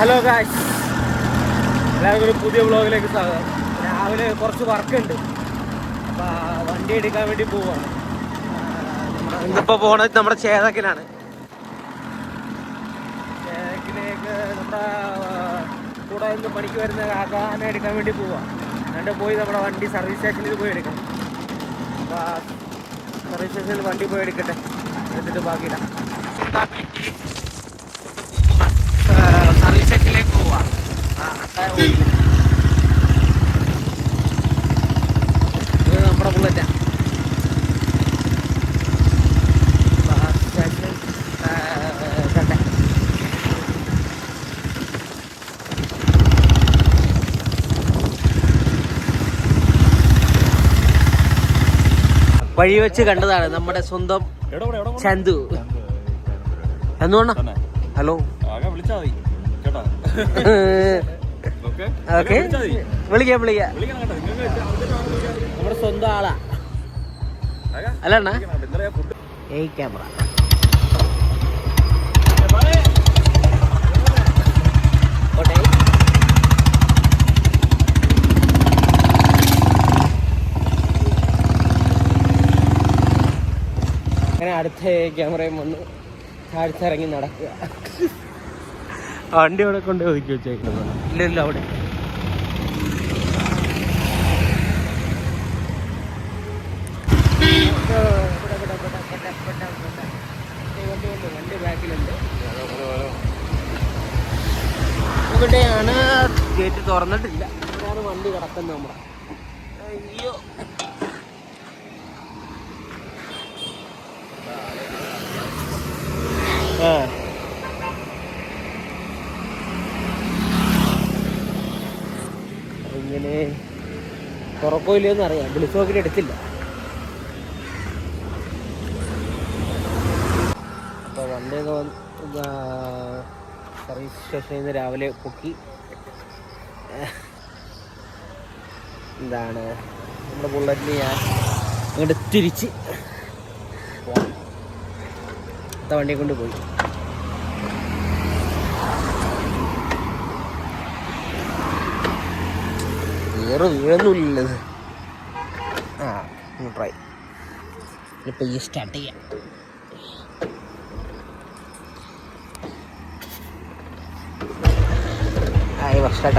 Hello guys എല്ലാവർക്കും ഒരു പുതിയ വ്ളോഗിലേക്ക് സ്വാഗതം. രാവിലെ കുറച്ച് വർക്കുണ്ട്. അപ്പൊ വണ്ടി എടുക്കാൻ വേണ്ടി പോവാണ്. ഇന്നിപ്പോ പോണത് നമ്മുടെ ചേതക്കിലാണ് ചേതക്കിലേക്ക് നമ്മുടെ കൂടെ നിന്ന് പണിക്ക് വരുന്ന കാക്കാനെ എടുക്കാൻ വേണ്ടി പോവാ. എന്നിട്ട് പോയി നമ്മുടെ വണ്ടി സർവീസ് സ്റ്റേഷനിൽ പോയി എടുക്കണം അപ്പൊ ആ സർവീസ് സ്റ്റേഷനിൽ വണ്ടി പോയി എടുക്കട്ടെ. എന്നിട്ട് ബാക്കിയില്ല സർവീസ് സ്റ്റേഷനിലേക്ക് പോവാ ആ, അതാ പോയില്ല. ഇത് നമ്മുടെ ബുള്ളറ്റാ വഴി വെച്ച് കണ്ടതാണ് നമ്മുടെ സ്വന്തം ചന്തു. എന്തുകൊണ്ടാ ഹലോ. വിളിച്ചാ മതി. കേട്ടോ? ഓക്കെ. വിളിക്കാം വിളിക്കാം. നമ്മുടെ സ്വന്തം ആളാ. അല്ല അണ്ണാ. ഏയ് ക്യാമറ. അങ്ങനെ അടുത്ത ക്യാമറയും വന്ന്. താഴ്ത്തിറങ്ങി നടക്കുക. വണ്ടി അവിടെ കൊണ്ട് ഒതുക്കി വെച്ചേക്കുന്നത് ഇല്ല ഇല്ല അവിടെ. വണ്ടി ബാക്കിലുണ്ട് ഇവിടെയാണ് ഗേറ്റ് തുറന്നിട്ടില്ല. ഇവിടെയാണ് വണ്ടി കിടക്കുന്നത് നമ്മുടെ. അയ്യോ ആ ഇങ്ങനെ തുറക്കോ ഇല്ലയെന്ന് അറിയാം. വിളിച്ചു നോക്കിയിട്ട് എടുത്തില്ല. അപ്പോൾ വണ്ടിയൊക്കെ വന്ന് സർവീസ് സ്റ്റേഷനിൽ നിന്ന് രാവിലെ പൊക്കി. എന്താണ്? നമ്മുടെ ബുള്ളറ്റിന് ഞാൻ അങ്ങോട്ട് തിരിച്ച്. അടുത്ത വണ്ടിയെ കൊണ്ട് പോയി. വേറെ വീഴൊന്നുമില്ലത്. ട്രൈ ഇപ്പം ഈ സ്റ്റാർട്ട് ചെയ്യാം.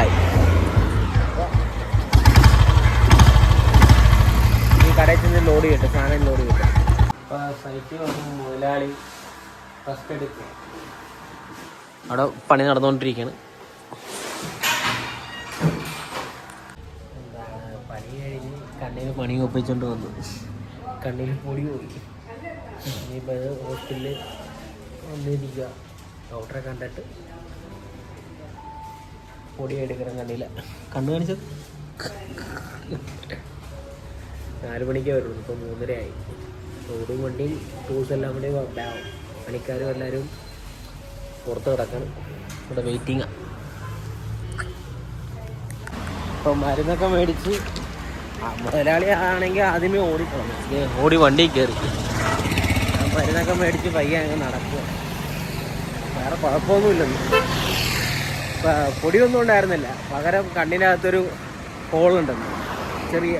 ആയി. ഈ കടയിൽ ചെന്ന് ലോഡ് കിട്ടും സാധനം ലോഡ് കിട്ടും അപ്പോൾ സൈറ്റിൽ വന്ന് മുതലാളി ഫസ്റ്റ് എടുക്കുക. അവിടെ പണി നടന്നുകൊണ്ടിരിക്കുകയാണ്. കണ്ണിൽ പണി ഒപ്പിച്ചുകൊണ്ട് വന്നു. കണ്ണിൽ പൊടി പോയി. ഇനിയിപ്പോൾ അത് ഹോസ്പിറ്റലിൽ വന്നിരിക്കുക ഡോക്ടറെ കണ്ടിട്ട് പൊടി എടുക്കണം കണ്ണില്ല കണ്ണു കാണിച്ചത് നാല് മണിക്കേ വരുള്ളൂ. ഇപ്പോൾ മൂന്നര ആയി റോഡും വണ്ടിയും ടൂസ് എല്ലാം കൂടി ഉണ്ടാവും പണിക്കാരും എല്ലാവരും പുറത്ത് കിടക്കണം. ഇവിടെ വെയിറ്റിങ്ങാണ് ഇപ്പം മരുന്നൊക്കെ മേടിച്ച് മുതലാളി ആണെങ്കിൽ ആദ്യമേ ഓടിക്കണം ഓടി വണ്ടി കയറി. മരുന്നൊക്കെ മേടിച്ച് പയ്യെ അങ്ങ് നടക്കുക. വേറെ കുഴപ്പമൊന്നുമില്ലെന്ന് പൊടിയൊന്നും ഉണ്ടായിരുന്നില്ല. പകരം കണ്ണിനകത്തൊരു ഹോളുണ്ടെന്ന് ചെറിയ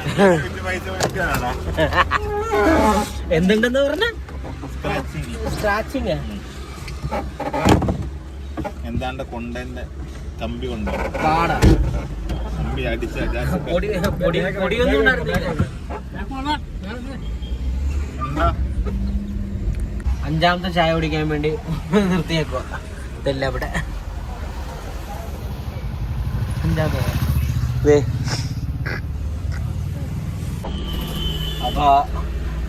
എന്തുണ്ടെന്ന് പറഞ്ഞ? സ്ക്രാച്ചിങ് എന്താണ്ട് കൊണ്ടന്റെ കമ്പി കൊണ്ട്? കമ്പി അടിച്ച അഞ്ചാമത്തെ ചായ കുടിക്കാൻ വേണ്ടി നിർത്തിയേക്കോ ഇതല്ല അവിടെ അഞ്ചാമത്തെ അപ്പൊ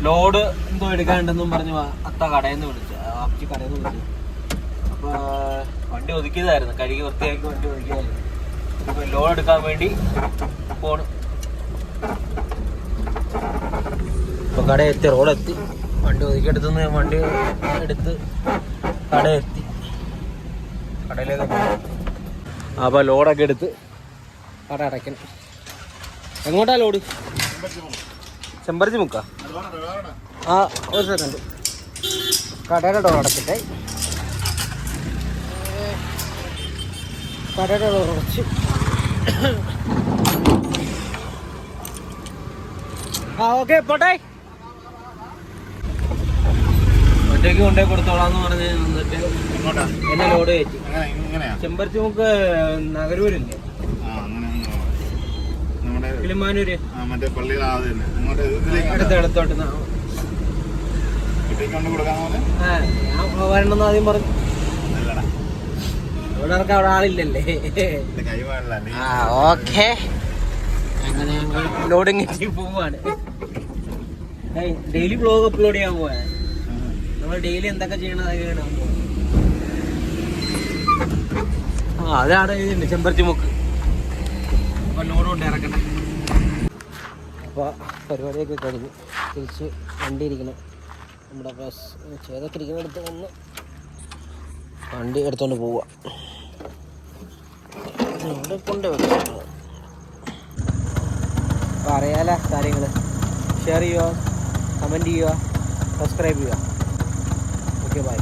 ലോഡ് എന്തോ എടുക്കാനുണ്ടെന്നും പറഞ്ഞു അത്ത കടയിൽ നിന്ന് വിളിച്ചു ആപ്റ്റി കടയിൽ നിന്ന് വിളിച്ചു. വണ്ടി ഒതുക്കിയതായിരുന്നു. കഴുകി വൃത്തിയാക്കി വണ്ടി ഒതുക്കിയതായിരുന്നു. ഇപ്പൊ ലോഡ് എടുക്കാൻ വേണ്ടി പോണ്. ഇപ്പൊ കട എത്തി റോഡെത്തി വണ്ടി ഒതുക്കിയെടുത്തുനിന്ന് വണ്ടി എടുത്ത് കട എത്തി. കടയിലേക്ക് അപ്പൊ ലോഡൊക്കെ എടുത്ത് കട അടയ്ക്കണം. എങ്ങോട്ടാ ലോഡ് ചെമ്പരത്തി മുക്ക? ആ ഒരു സെക്കൻഡ് കടയുടെ ഡോർ അടച്ചിട്ടെ. കടയുടെ കുറച്ച് ആ ഓക്കെ പോട്ടെ. ഒറ്റയ്ക്ക് കൊണ്ടേ കൊടുത്തോളാന്ന് പറഞ്ഞ് എന്നിട്ട് എന്നെ ലോഡ് കയറ്റി ചെമ്പരത്തി മുക്ക് നഗരൂരില്ലേ? ആ അങ്ങനെ അങ്ങ് നമ്മുടെ കിളിമാനൂര്. ആ, മറ്റേ പള്ളിയുടെ ആ തന്നെ ഇതിലേക്ക് അടുത്ത അടുത്തോട്ട് ന- വീട്ടിലേക്ക് കൊണ്ട് കൊടുക്കാൻ പോലെ ഞാൻ വരണമെന്ന് ആദ്യം പറഞ്ഞു. നല്ലടാ ഇവിടെ അവിടെ ആളില്ലല്ലേ? ആ ഓക്കെ. അങ്ങനെ ഞങ്ങൾ ലോഡിങ് പോവാണ്. ഡെയിലി ബ്ലോഗ് അപ്ലോഡ് ചെയ്യാൻ പോവാ. നമ്മൾ ഡെയിലി എന്തൊക്കെ ചെയ്യണം അതൊക്കെ ഇടാൻ പോവാ. ആ അതാണ് എഴുതിണ്ട് ചെമ്പരത്തി മുക്ക്. അപ്പൊ ലോഡ് കൊണ്ട് ഇറക്കട്ടെ. അപ്പോൾ പരിപാടിയൊക്കെ കഴിഞ്ഞു തിരിച്ച് വണ്ടി ഇരിക്കണം നമ്മുടെ ബസ് ചെയ്തൊക്കെ ഇരിക്കുന്നിടത്ത് ഒന്ന് വണ്ടി എടുത്തോണ്ട് പോവുക ഇവിടെ കൊണ്ട് കാര്യങ്ങൾ ഷെയർ ചെയ്യുക കമന്റ് ചെയ്യുക സബ്സ്ക്രൈബ് ചെയ്യുക. Okay bye